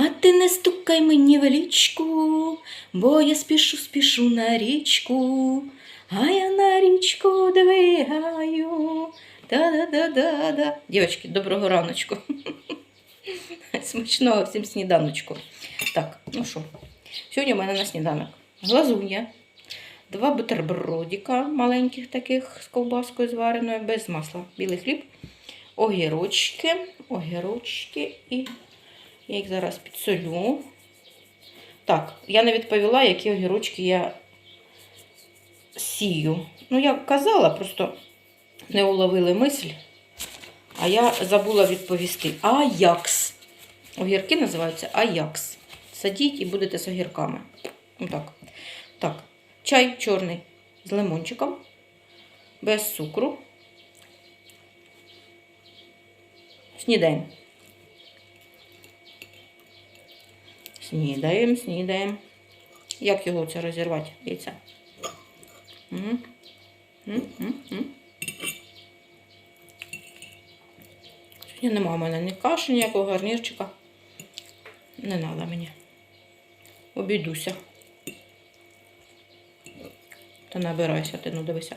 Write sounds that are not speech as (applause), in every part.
А ти не стукай мені в лічку, бо я спішу, спішу на річку, а я на річку двигаю. Да-да-да-да-да. Дівчатки, доброго раночку. (laughs) Смачного всім сніданочку. Так, ну що, сьогодні у мене на сніданок глазунья, два бутербродика маленьких таких з ковбаскою звареною, без масла, білий хліб, огірочки, огірочки і я їх зараз підсолю. Так, я не відповіла, які огірочки я сію. Ну, я казала, просто не уловили мисль. А я забула відповісти. Аякс. Огірки називаються Аякс. Садіть і будете з огірками. Отак. Так. Чай чорний з лимончиком, без цукру. Снідаємо. Снідаємо, снідаємо. Як його це розірвати? Яйця? Сьогодні нема в мене ні каші, ніякого гарнірчика. Не треба мені. Обійдуся. Та набирайся ти, ну дивися.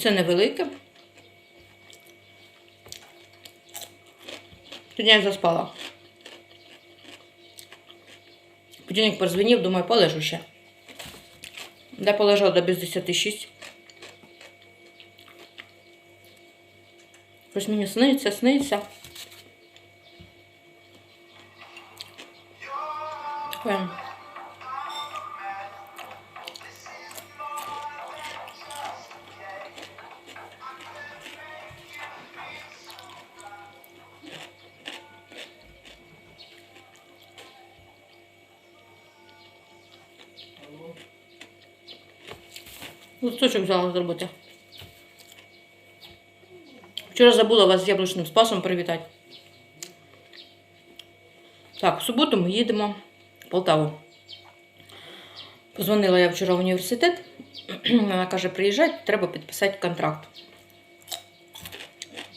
Це невелике. Сьогодні я заспала. Будильник прозвенів, думаю, полежу ще. Де полежав до без 10 6. Ось мені сниться, сниться. Таке. Листочок взяла зробити. Вчора забула вас з яблучним спасом привітати. Так, в суботу ми їдемо в Полтаву. Позвонила я вчора в університет. (clears throat) Вона каже, приїжджай, треба підписати контракт.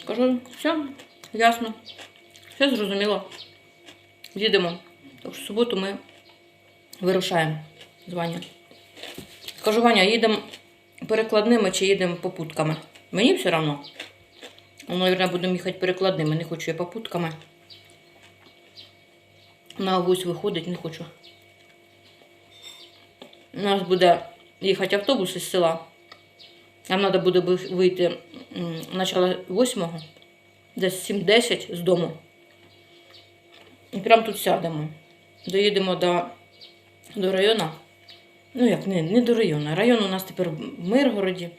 Кажу, все, ясно. Все зрозуміло. Їдемо. Так що в суботу ми вирушаємо з Ваня. Кажу, Ваня, їдемо перекладними чи їдемо попутками. Мені все одно. Ну, мабуть, будемо їхати перекладними, не хочу я попутками. На авось виходить, не хочу. У нас буде їхати автобус із села. Нам треба буде вийти начало 8, десь 7-10 з дому. І прямо тут сядемо. Доїдемо до, до району. Ну як, не, не до району. Район у нас тепер в Миргороді.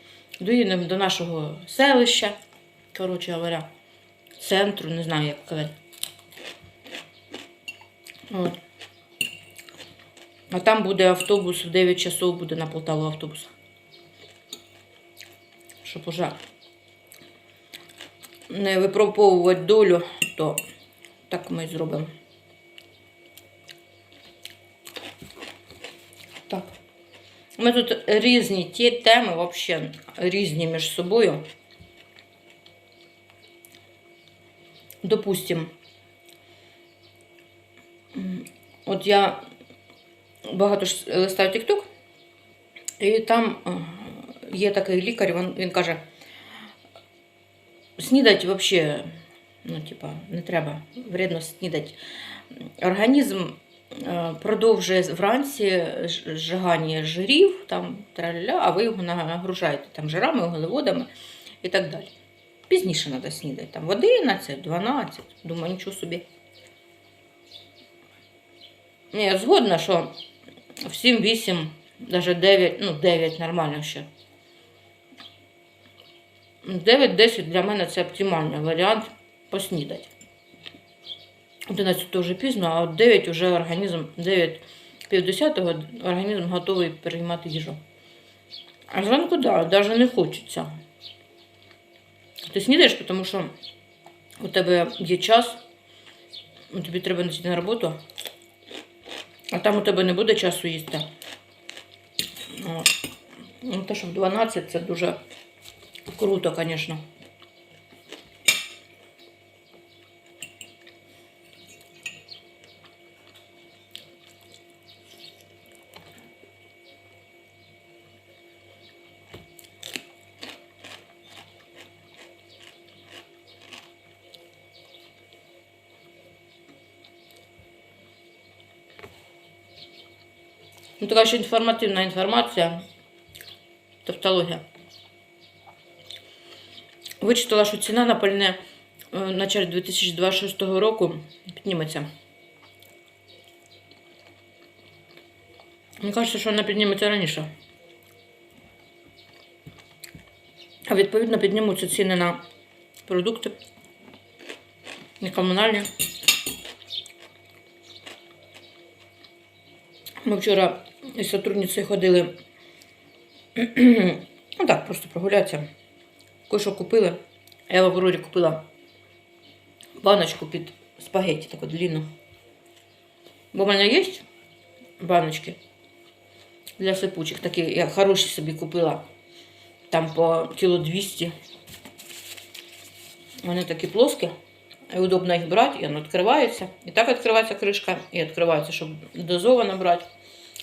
Доїдемо до нашого селища, коротше говоря, центру, не знаю, як казати. От. А там буде автобус в 9 часов буде на Полтаву автобус. Щоб уже не випробовувати долю, то так ми і зробимо. Ми тут різні ті теми, взагалі різні між собою. Допустим, от я багато ж листаю TikTok, і там е, є такий лікар, він, він каже, снідать взагалі, ну, типа, не треба вредно снідати. Організм продовжує вранці ж- зжигання жирів, там, траля, а ви його нагружаєте там, жирами, углеводами і так далі. Пізніше треба снідати, там, в 11, 12, думаю, нічого собі. Ні, я згодна, що в 7-8, навіть 9, ну 9 нормально ще. 9-10 для мене це оптимальний варіант поснідати. 11 то вже пізно, а от 9 вже організм, 9 півдесятого організм готовий приймати їжу. А зранку, так, да, навіть не хочеться. Ти снідаєш, тому що у тебе є час, ну, тобі треба йти на роботу, а там у тебе не буде часу їсти. Ну, те, що в 12 це дуже круто, звісно. Ну, така ще інформативна інформація. Тавтологія. Вичитала, що ціна на пальне е, на червень 2026 року підніметься. Мені кажеться, що вона підніметься раніше. А відповідно піднімуться ціни на продукти, на комунальні. Ми вчора із сотрудницею ходили. (clears throat) ну так, просто прогулятися. Кое-що купили. Я в Аврорі купила баночку під спагетті, таку длинну. Бо в мене є баночки для сипучих, такі я хороші собі купила. Там по кіло 200. Вони такі плоскі. І удобно їх брати, і воно відкривається. І так відкривається кришка, і відкривається, щоб дозовано брати.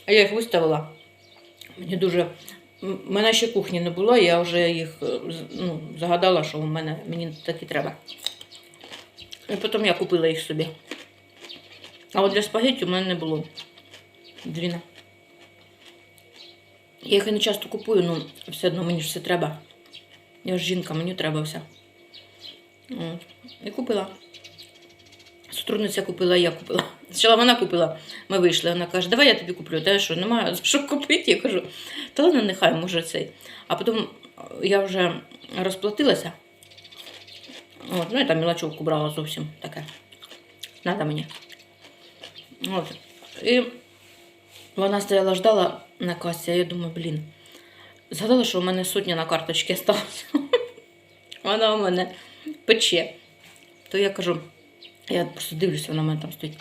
А я їх виставила. Мені дуже. М- мене ще кухні не було, я вже їх е, ну, загадала, що в мене мені такі треба. І потім я купила їх собі. А от для спагетті у мене не було. Двіна. Я їх і не часто купую, ну все одно мені ж все треба. Я ж жінка, мені треба все. От. І купила. Сотрудниця купила, я купила. Спочатку вона купила, ми вийшли. Вона каже, давай я тобі куплю. Та я що, немає що купити? Я кажу, та ладно, нехай може цей. А потім я вже розплатилася. От, ну і там мілочовку брала зовсім таке. Надо мені. От. І вона стояла, ждала на касі, а я думаю, блін. Згадала, що у мене сотня на карточці сталося. (laughs) Вона у мене пече. То я кажу, я просто дивлюся, вона у мене там стоїть.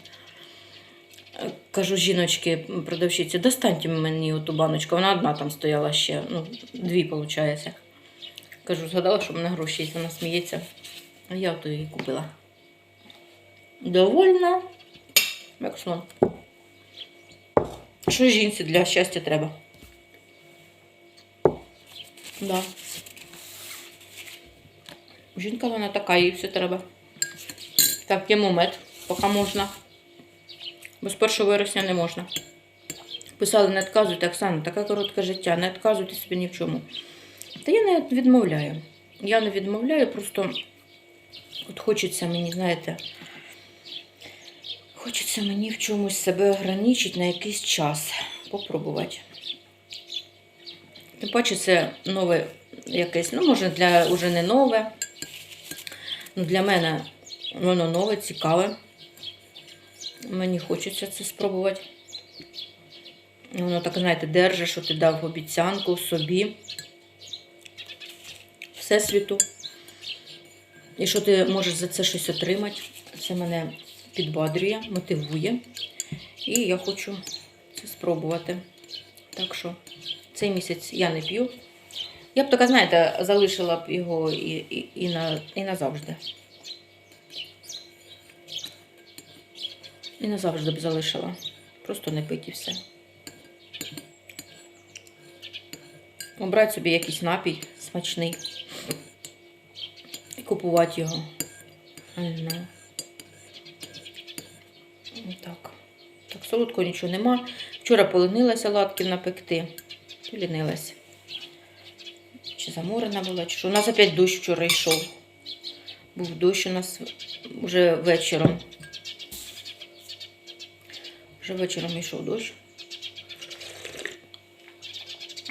Е, Кажу жіночки, продавщиці, достаньте мені оту баночку. Вона одна там стояла ще, ну, дві, виходить. Кажу, згадала, що в мене гроші є, вона сміється. А я ото її купила. Довольна. Як сон. Що жінці для щастя треба? Да. Жінка вона така, їй все треба. Так, п'ємо мед, поки можна. Бо з 1 вересня не можна. Писали, не відказуйте, Оксана, таке коротке життя, не відказуйте собі ні в чому. Та я не відмовляю. Я не відмовляю, просто от хочеться мені, знаєте, хочеться мені в чомусь себе ограничити на якийсь час. Попробувати. Тим паче це нове якесь, ну, може, для уже не нове. Ну, Для мене воно нове, цікаве. Мені хочеться це спробувати. Воно так, знаєте, держить, що ти дав обіцянку собі, всесвіту. І що ти можеш за це щось отримати. Це мене підбадрює, мотивує. І я хочу це спробувати. Так що цей місяць я не п'ю. Я б така, знаєте, залишила б його і, і, і, на, і назавжди. І назавжди б залишила. Просто не пить і все. Обрати собі якийсь напій смачний. І купувати його. Know. Так. Так, солодкого нічого нема. Вчора поленилася латків напекти. Полінилася. Чи заморена була, чи що. У нас опять дощ вчора йшов. Був дощ у нас вже вечором. Вже вечором йшов дощ.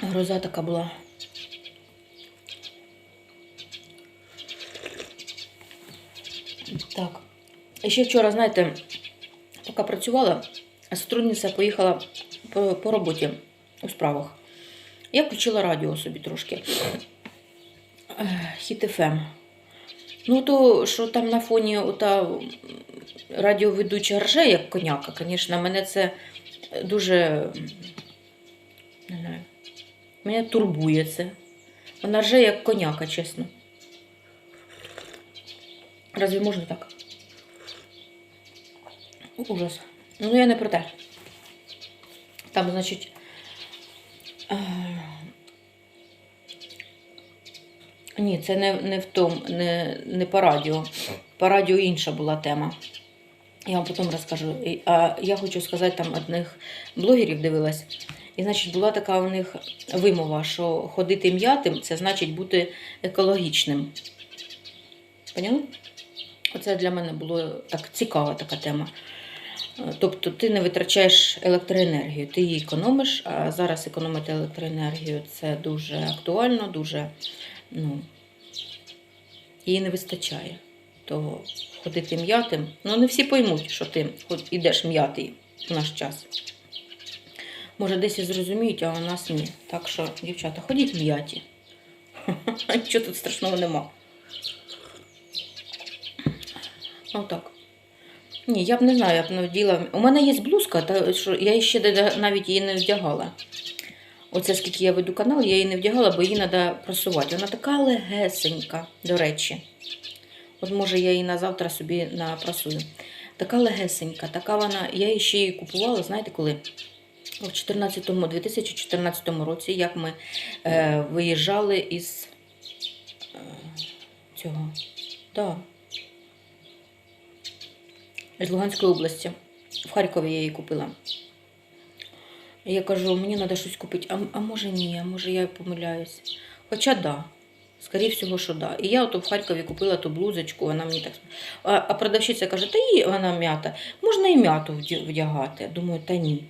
Гроза така була. Так. Ще вчора, знаєте, поки працювала, сотрудниця поїхала по, по роботі у справах. Я включила радіо собі трошки. Хіт ФМ. Ну, то, що там на фоні ота радіоведуча рже, як коняка, звісно, мене це дуже не знаю, мене турбує це. Вона рже як коняка, чесно. Разве можна так? Ужас. Ну, я не про те. Там, значить. е, Ні, це не, не в тому, не, не по радіо. По радіо інша була тема. Я вам потім розкажу. А я хочу сказати, там одних блогерів дивилась. І, значить, була така у них вимова, що ходити м'ятим це значить бути екологічним. Поняли? Оце для мене було так цікава така тема. Тобто ти не витрачаєш електроенергію, ти її економиш, а зараз економити електроенергію це дуже актуально, дуже ну, її не вистачає. То ходити м'ятим, ну не всі поймуть, що ти от ідеш м'ятий в наш час. Може, десь і зрозуміють, а у нас ні. Так що, дівчата, ходіть м'яті. (laughs) Нічого тут страшного нема. Отак. Ні, я б не знаю, я б не вділа. У мене є блузка, та що я ще навіть її не вдягала. Оце скільки я веду канал, я її не вдягала, бо її треба просувати. Вона така легесенька, до речі. От може я її на завтра собі напрасую. Така легесенька, така вона. Я ще її купувала, знаєте коли? У 2014 році, як ми е, виїжджали із е, цього. Да. З Луганської області. В Харкові я її купила. Я кажу, мені треба щось купити. А, а може ні, а може я помиляюсь. Хоча да. Скоріше всього, що да. І я ото в Харкові купила ту блузочку, вона мені так. А, а продавщиця каже, та їй вона м'ята. Можна і м'яту вдягати. Думаю, та ні.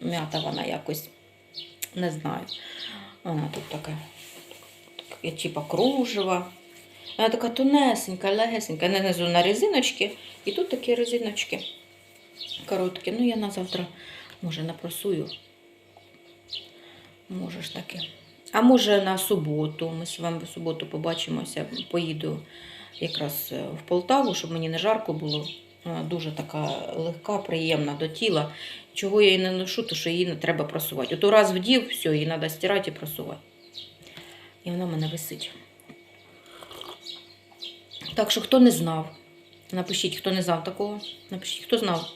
М'ята вона якось не знаю. Вона тут така, таке, типа кружева. Вона така тонесенька, легесенька, не низу на резиночки. І тут такі резиночки короткі. Ну, я на завтра, може, напросую. Може ж таки. А може на суботу. Ми з вами в суботу побачимося. Поїду якраз е, в Полтаву, щоб мені не жарко було. Вона дуже така легка, приємна до тіла. Чого я її не ношу, то що її не треба просувати. Ото раз вдів, все, її треба стирати і просувати. І вона в мене висить. Так що, хто не знав, напишіть, хто не знав такого. Напишіть, хто знав,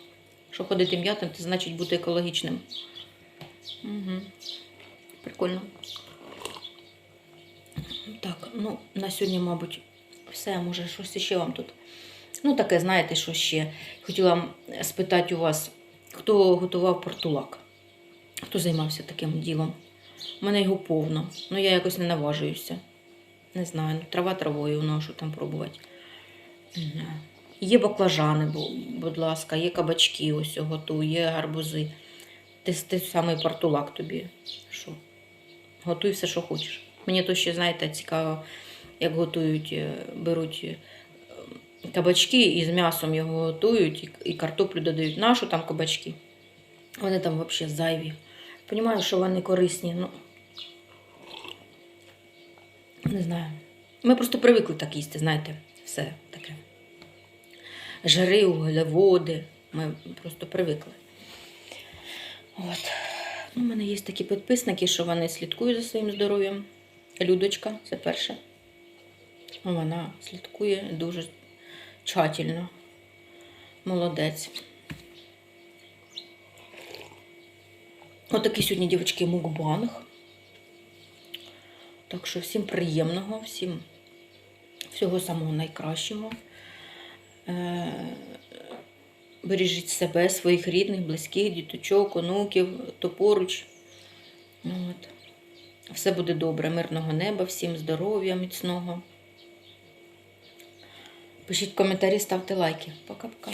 що ходити м'ятим, це значить бути екологічним. Угу. Прикольно. Так, ну, на сьогодні, мабуть, все. Може, щось ще вам тут. Ну, таке, знаєте, що ще. Хотіла спитати у вас, хто готував портулак? Хто займався таким ділом? У мене його повно. Ну, я якось не наважуюся. Не знаю, ну, трава травою ношу там пробувати. Є баклажани, будь ласка, є кабачки, ось готую, є гарбузи. Ти, ти самий портулак тобі. Що? Готуй все, що хочеш. Мені то ще, знаєте, цікаво, як готують, е, беруть е, кабачки і з м'ясом його готують, і, картоплю додають. Нашу там кабачки. Вони там взагалі зайві. Понімаю, що вони корисні, ну. Не знаю. Ми просто привикли так їсти, знаєте, все таке. Жири, углеводи. Ми просто привикли. От. У мене є такі підписники, що вони слідкують за своїм здоров'ям. Людочка, це перше. Вона слідкує дуже тщательно. Молодець. Отакий сьогодні, дівчатки, мукбанг. Так що всім приємного, всім всього самого найкращого. Бережіть себе, своїх рідних, близьких, діточок, онуків, то поруч. Ну, От. Все буде добре, мирного неба, всім здоров'я, міцного. Пишіть коментарі, ставте лайки. Пока-пока.